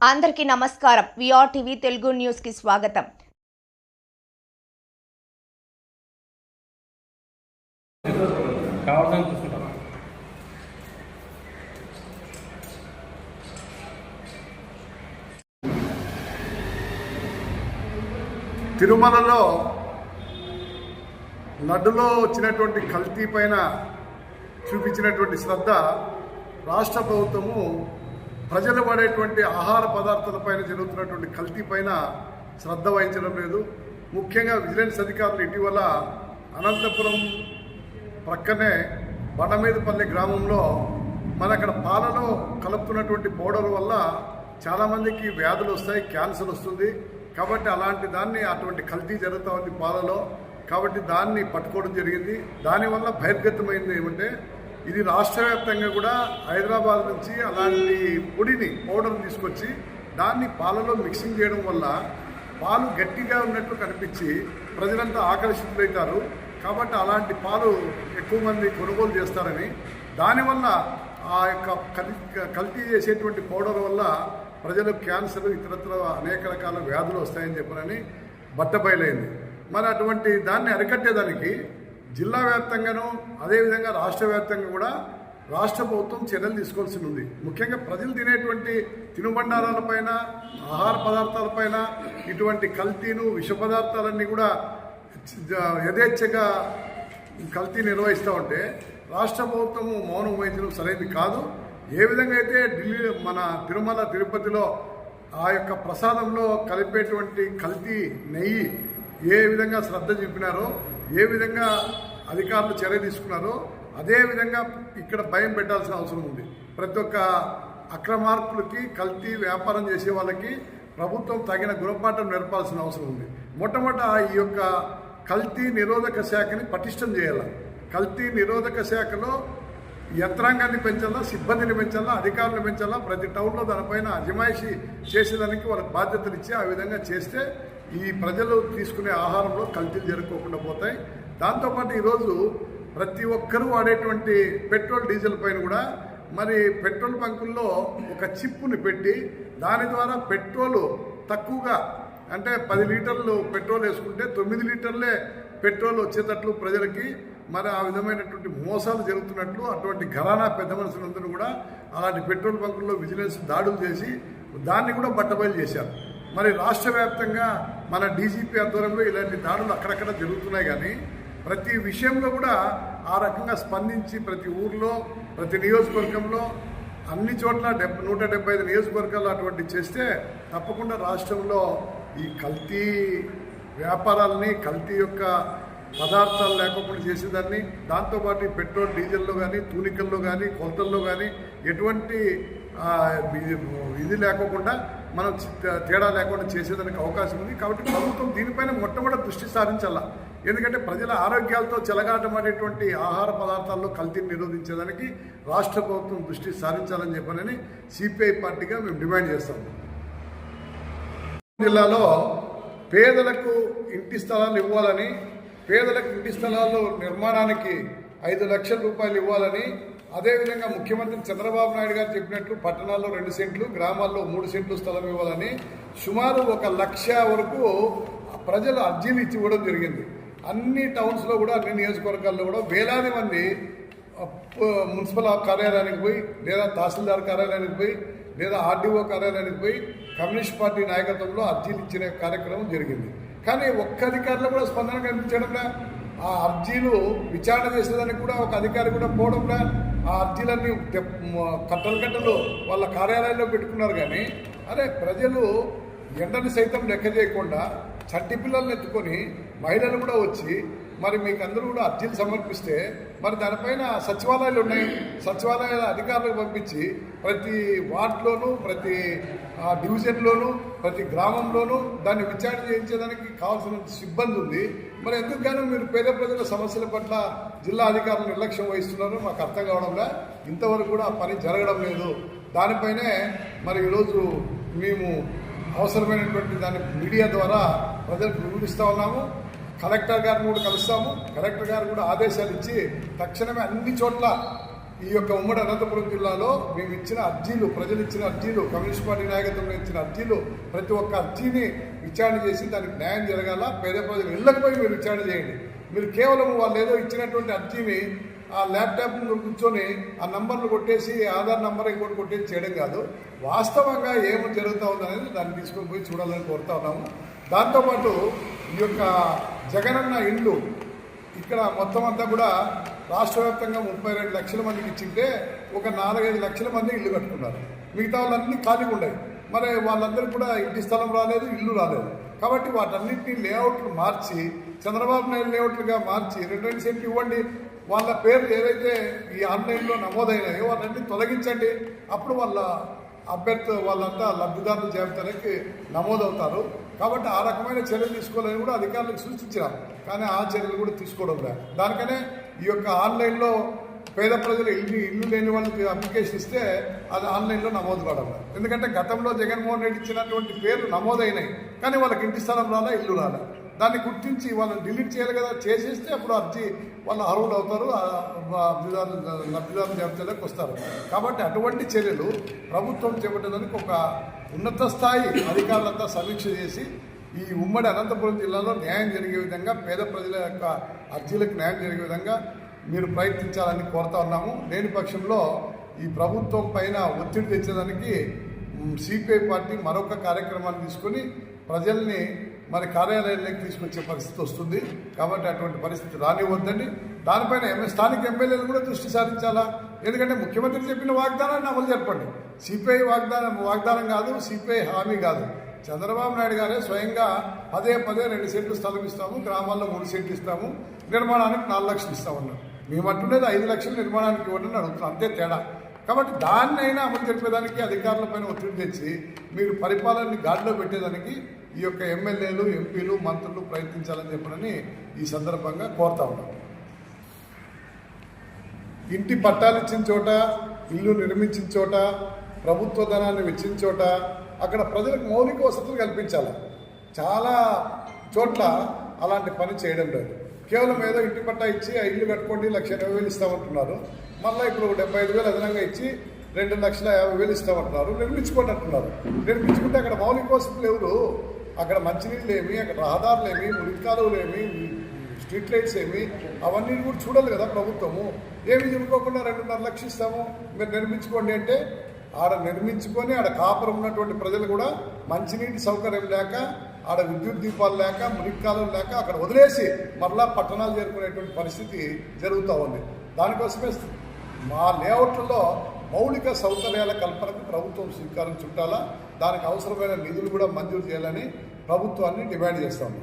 అందరికీ నమస్కారం. VR TV Telugu న్యూస్కి స్వాగతం తిరుమలలో లడ్డులో వచ్చినటువంటి కల్తీ పైన చూపించినటువంటి శ్రద్ధ రాష్ట్ర ప్రభుత్వము ప్రజలు పడేటువంటి ఆహార పదార్థాలపైన జరుగుతున్నటువంటి కల్తీ పైన శ్రద్ధ వహించడం లేదు. ముఖ్యంగా విజిలెన్స్ అధికారులు ఇటీవల అనంతపురం ప్రక్కనే బండమీదపల్లి గ్రామంలో మన అక్కడ పాలలో కలుపుతున్నటువంటి పౌడర్ వల్ల చాలామందికి వ్యాధులు వస్తాయి క్యాన్సర్ వస్తుంది. కాబట్టి అలాంటి దాన్ని అటువంటి కల్తీ జరుగుతూ ఉంది పాలలో. కాబట్టి దాన్ని పట్టుకోవడం జరిగింది. దానివల్ల బహిర్గతమైంది ఏమంటే ఇది రాష్ట్ర వ్యాప్తంగా కూడా హైదరాబాద్ నుంచి అలాంటి పొడిని పౌడర్ తీసుకొచ్చి దాన్ని పాలలో మిక్సింగ్ చేయడం వల్ల పాలు గట్టిగా ఉన్నట్లు కనిపించి ప్రజలంతా ఆకర్షితులవుతారు కాబట్టి అలాంటి పాలు ఎక్కువ మంది కొనుగోలు చేస్తారని దానివల్ల ఆ యొక్క కల్తీ చేసేటువంటి పౌడర్ వల్ల ప్రజలకు క్యాన్సర్ ఇతరత్ర అనేక రకాల వ్యాధులు వస్తాయని చెప్పనని బట్టబయలైంది. మరి అటువంటి దాన్ని అరికట్టేదానికి జిల్లా వ్యాప్తంగాను అదేవిధంగా రాష్ట్ర వ్యాప్తంగా కూడా రాష్ట్ర ప్రభుత్వం చర్యలు తీసుకోవాల్సి ఉంది. ముఖ్యంగా ప్రజలు తినేటువంటి తినుబండారాలపైన ఆహార పదార్థాలపైన ఇటువంటి కల్తీను విష పదార్థాలన్నీ కూడా యథేచ్ఛగా కల్తీ నిర్వహిస్తూ ఉంటే రాష్ట్ర ప్రభుత్వము మౌనం వహించడం సరైనది కాదు. ఏ విధంగా అయితే ఢిల్లీ మన తిరుమల తిరుపతిలో ఆ యొక్క ప్రసాదంలో కలిపేటువంటి కల్తీ నెయ్యి ఏ విధంగా శ్రద్ధ చూపినారో ఏ విధంగా అధికారులు చర్య తీసుకున్నారో అదే విధంగా ఇక్కడ భయం పెట్టాల్సిన అవసరం ఉంది. ప్రతి ఒక్క అక్రమార్కులకి కల్తీ వ్యాపారం చేసే వాళ్ళకి ప్రభుత్వం తగిన గుణపాఠం నేర్పాల్సిన అవసరం ఉంది. మొట్టమొదట ఈ యొక్క కల్తీ నిరోధక శాఖని పటిష్టం చేయాలి. కల్తీ నిరోధక శాఖలో యంత్రాంగాన్ని పెంచాలా సిబ్బందిని పెంచాలా అధికారులు పెంచాలా ప్రతి టౌన్లో దానిపైన అజమాయిషి చేసేదానికి వాళ్ళకి బాధ్యతలు ఇచ్చి ఆ విధంగా చేస్తే ఈ ప్రజలు తీసుకునే ఆహారంలో కల్తీలు జరగకోకుండా పోతాయి. దాంతోపాటు ఈరోజు ప్రతి ఒక్కరూ వాడేటువంటి పెట్రోల్ డీజిల్ పైన కూడా మరి పెట్రోల్ బంకుల్లో ఒక చిప్పుని పెట్టి దాని ద్వారా పెట్రోలు తక్కువగా అంటే పది లీటర్లు పెట్రోల్ వేసుకుంటే తొమ్మిది లీటర్లే పెట్రోల్ వచ్చేటట్లు ప్రజలకి మరి ఆ విధమైనటువంటి మోసాలు జరుగుతున్నట్లు అటువంటి ఘరానా పెద్ద మనుషులందరూ కూడా అలాంటి పెట్రోల్ బంకుల్లో విజిలెన్స్ దాడులు చేసి దాన్ని కూడా బట్టబయలు చేశారు. మరి రాష్ట్ర వ్యాప్తంగా మన డీజీపీ ఆధ్వర్యంలో ఇలాంటి దాడులు అక్కడక్కడ జరుగుతున్నాయి కానీ ప్రతి విషయంలో కూడా ఆ రకంగా స్పందించి ప్రతి ఊర్లో ప్రతి నియోజకవర్గంలో అన్ని చోట్ల డెబ్ నూట డెబ్బై ఐదు నియోజకవర్గాలు అటువంటి చేస్తే తప్పకుండా రాష్ట్రంలో ఈ కల్తీ వ్యాపారాలని కల్తీ యొక్క పదార్థాలు లేకుండా చేసేదాన్ని. దాంతోపాటు పెట్రోల్ డీజిల్లో కానీ తూనికల్లో కానీ కొలతల్లో కానీ ఎటువంటి ఇది- లేకోకుండా మనం తేడా లేకుండా చేసేదానికి అవకాశం ఉంది. కాబట్టి ప్రభుత్వం దీనిపైన మొట్టమొదటి దృష్టి సారించాలా? ఎందుకంటే ప్రజల ఆరోగ్యాలతో చెలగాటమాడేటువంటి ఆహార పదార్థాల్లో కల్తీని నిరోధించడానికి రాష్ట్ర ప్రభుత్వం దృష్టి సారించాలని చెప్పనని సిపిఐ పార్టీగా మేము డిమాండ్ చేస్తాం. జిల్లాలో పేదలకు ఇంటి స్థలాలు ఇవ్వాలని పేదలకు ఇంటి స్థలాలు నిర్మాణానికి ఐదు లక్షల రూపాయలు ఇవ్వాలని అదేవిధంగా ముఖ్యమంత్రి చంద్రబాబు నాయుడు గారు చెప్పినట్లు పట్టణాల్లో రెండు సెంట్లు గ్రామాల్లో మూడు సెంట్లు స్థలం ఇవ్వాలని సుమారు ఒక లక్ష వరకు ప్రజలు అర్జీలు ఇచ్చి ఇవ్వడం జరిగింది. అన్ని టౌన్స్లో కూడా అన్ని నియోజకవర్గాల్లో కూడా వేలాది మంది మున్సిపల్ కార్యాలయానికి పోయి లేదా తహసీల్దార్ కార్యాలయానికి పోయి లేదా ఆర్డీఓ కార్యాలయానికి పోయి కమ్యూనిస్ట్ పార్టీ నాయకత్వంలో అర్జీలు ఇచ్చిన కార్యక్రమం జరిగింది. కానీ ఒక్క అధికారులు కూడా స్పందన కనిపించడంలా ఆ అర్జీలు విచారణ చేసేదానికి కూడా ఒక అధికారి కూడా పోవడంలా ఆ అర్జీలన్నీ కట్టలు కట్టలు వాళ్ళ కార్యాలయాల్లో పెట్టుకున్నారు కానీ అరే ప్రజలు ఎండని సైతం లెక్క చేయకుండా చట్టి పిల్లల్ని ఎత్తుకొని మహిళలు కూడా వచ్చి మరి మీకు అందరూ కూడా అర్జీలు సమర్పిస్తే మరి దానిపైన సచివాలయాలు ఉన్నాయి. సచివాలయాల అధికారులకు పంపించి ప్రతి వార్డులోనూ ప్రతి డివిజన్లోనూ ప్రతి గ్రామంలోనూ దాన్ని విచారణ చేయించేదానికి కావాల్సిన సిబ్బంది ఉంది. మరి ఎందుకు గాను మీరు పేద ప్రజల సమస్యల పట్ల జిల్లా అధికారులు నిర్లక్ష్యం వహిస్తున్నారో? మాకు అర్థం కావడంలా ఇంతవరకు కూడా ఆ పని జరగడం లేదు. దానిపైనే మరి ఈరోజు మేము అవసరమైనటువంటి దాన్ని మీడియా ద్వారా ప్రజలకు వివరిస్తూ ఉన్నాము. కలెక్టర్ గారిని కూడా కలుస్తాము. కలెక్టర్ గారు కూడా ఆదేశాలు ఇచ్చి తక్షణమే అన్ని చోట్ల ఈ యొక్క ఉమ్మడి అనంతపురం జిల్లాలో మేము ఇచ్చిన అర్జీలు ప్రజలు ఇచ్చిన అర్జీలు కమ్యూనిస్ట్ పార్టీ నాయకత్వంలో ఇచ్చిన అర్జీలు ప్రతి ఒక్క అర్జీని విచారణ చేసి దానికి న్యాయం జరగాల. పేద ప్రజలు ఇళ్ళకి పోయి మీరు విచారణ చేయండి. మీరు కేవలం వాళ్ళు ఏదో ఇచ్చినటువంటి అర్జీని ఆ ల్యాప్టాప్ ముందు కూర్చొని ఆ నంబర్లు కొట్టేసి ఆధార్ నంబర్ ఇంకోటి కొట్టేసి చేయడం కాదు. వాస్తవంగా ఏమి జరుగుతూ ఉందనేది దాన్ని తీసుకొని పోయి చూడాలని కోరుతా ఉన్నాము. దాంతోపాటు ఈ యొక్క జగనన్న ఇండ్లు ఇక్కడ మొత్తం అంతా కూడా రాష్ట్ర వ్యాప్తంగా ముప్పై రెండు లక్షల మందికి ఇచ్చింటే ఒక నాలుగైదు లక్షల మంది ఇల్లు కట్టుకున్నారు. మిగతా వాళ్ళన్నీ ఖాళీగా ఉండేవి మరి వాళ్ళందరికీ కూడా ఇంటి స్థలం రాలేదు ఇల్లు రాలేదు. కాబట్టి వాటన్నింటినీ లేఅవుట్లు మార్చి చంద్రబాబు నాయుడు లేఅవుట్లుగా మార్చి రెండు రెండు సెంట్లు ఇవ్వండి? వాళ్ళ పేర్లు ఏవైతే ఈ ఆన్లైన్లో నమోదైనాయో వాళ్ళన్నీ తొలగించండి. అప్పుడు వాళ్ళ అభ్యర్థి వాళ్ళంతా లబ్ధిదారుల జాబితాలకి నమోదవుతారు. కాబట్టి ఆ రకమైన చర్యలు తీసుకోవాలని కూడా అధికారులకు సూచించాం. కానీ ఆ చర్యలు కూడా తీసుకోవడం లేదు. దానికనే ఈ యొక్క ఆన్లైన్లో పేద ప్రజలు ఇల్లు ఇల్లు లేని వాళ్ళకి అప్లికేషన్ ఇస్తే అది ఆన్లైన్లో నమోదు కావడం ఎందుకంటే గతంలో జగన్మోహన్ రెడ్డి ఇచ్చినటువంటి పేర్లు నమోదైనాయి. కానీ వాళ్ళకి ఇంటి స్థలం రాలా ఇల్లు రాలే. దాన్ని గుర్తించి వాళ్ళని డిలీట్ చేయాలి కదా చేసేస్తే అప్పుడు అర్జీ వాళ్ళు అర్హులు అవుతారు ఆ లబ్ధిదారుల జాబితాలోకి వస్తారు. కాబట్టి అటువంటి చర్యలు ప్రభుత్వం చేపట్టడానికి ఒక ఉన్నత స్థాయి అధికారులంతా సమీక్ష చేసి ఈ ఉమ్మడి అనంతపురం జిల్లాలో న్యాయం జరిగే విధంగా పేద ప్రజల యొక్క అర్జీలకు న్యాయం జరిగే విధంగా మీరు ప్రయత్నించాలని కోరుతా ఉన్నాము. లేని పక్షంలో ఈ ప్రభుత్వం పైన ఒత్తిడి తెచ్చేదానికి సిపిఐ పార్టీ మరొక కార్యక్రమాన్ని తీసుకొని ప్రజల్ని మరి కార్యాలయాల్లోకి తీసుకొచ్చే పరిస్థితి వస్తుంది. కాబట్టి అటువంటి పరిస్థితి రానివ్వద్దండి. దానిపైన స్థానిక ఎమ్మెల్యేలు కూడా దృష్టి సారించాలా? ఎందుకంటే ముఖ్యమంత్రి చెప్పిన వాగ్దానాన్ని అమలు జరపండి. సిపిఐ వాగ్దానం వాగ్దానం కాదు సిపిఐ హామీ కాదు. చంద్రబాబు నాయుడు గారే స్వయంగా పదే పదే రెండు సెంట్లు స్థలం ఇస్తాము గ్రామాల్లో మూడు సెంట్లు ఇస్తాము నిర్మాణానికి నాలుగు లక్షలు ఇస్తామన్నారు. మేము అంటుండేది ఐదు లక్షలు నిర్మాణానికి ఇవ్వండి అని అడుగుతున్నాం అంతే తేడా. కాబట్టి దాన్నైనా అమలు జరిపేదానికి అధికారులపైన ఒత్తిడి తెచ్చి మీరు పరిపాలనని గాడిలో పెట్టేదానికి ఈ యొక్క ఎమ్మెల్యేలు ఎంపీలు మంత్రులు ప్రయత్నించాలని చెప్పనని ఈ సందర్భంగా కోరుతా ఉన్నాం. ఇంటి పట్టాలు ఇచ్చిన చోట ఇల్లు నిర్మించిన చోట ప్రభుత్వ ధనాన్ని వెచ్చిన చోట అక్కడ ప్రజలకు మౌలిక వసతులు కల్పించాలి. చాలా చోట్ల అలాంటి పని చేయడం లేదు. కేవలం ఏదో ఇంటి పట్టా ఇచ్చి ఆ ఇల్లు కట్టుకోండి లక్ష ఇరవై వేలు ఇస్తామంటున్నారు. మళ్ళీ ఇప్పుడు డెబ్బై ఐదు వేలు అదనంగా ఇచ్చి రెండు లక్షల యాభై వేలు ఇస్తామంటున్నారు. నిర్మించుకోండి అంటున్నారు. నిర్మించుకుంటే అక్కడ మౌలిక వసతులు ఎవరు? అక్కడ మంచినీళ్ళు ఏమి అక్కడ రహదారులు ఏమి మురికాలువలు ఏమి స్ట్రీట్ లైట్స్ ఏమి అవన్నీ కూడా చూడాలి కదా ప్రభుత్వము. ఏమి చెప్పుకోకుండా రెండున్నర లక్షిస్తాము మీరు నిర్మించుకోండి అంటే ఆడ నిర్మించుకొని ఆడ కాపురం ఉన్నటువంటి ప్రజలు కూడా మంచినీటి సౌకర్యం లేక ఆడ విద్యుత్ దీపాలు లేక మునిక్కాలం లేక అక్కడ వదిలేసి మరలా పట్టణాలు చేరుకునేటువంటి పరిస్థితి జరుగుతూ ఉంది. దానికోసమే మా లేఅవుట్లలో మౌలిక సౌకర్యాల కల్పనకు ప్రభుత్వం స్వీకారం చుట్టాలా? దానికి అవసరమైన నిధులు కూడా మంజూరు చేయాలని ప్రభుత్వాన్ని డిమాండ్ చేస్తాము.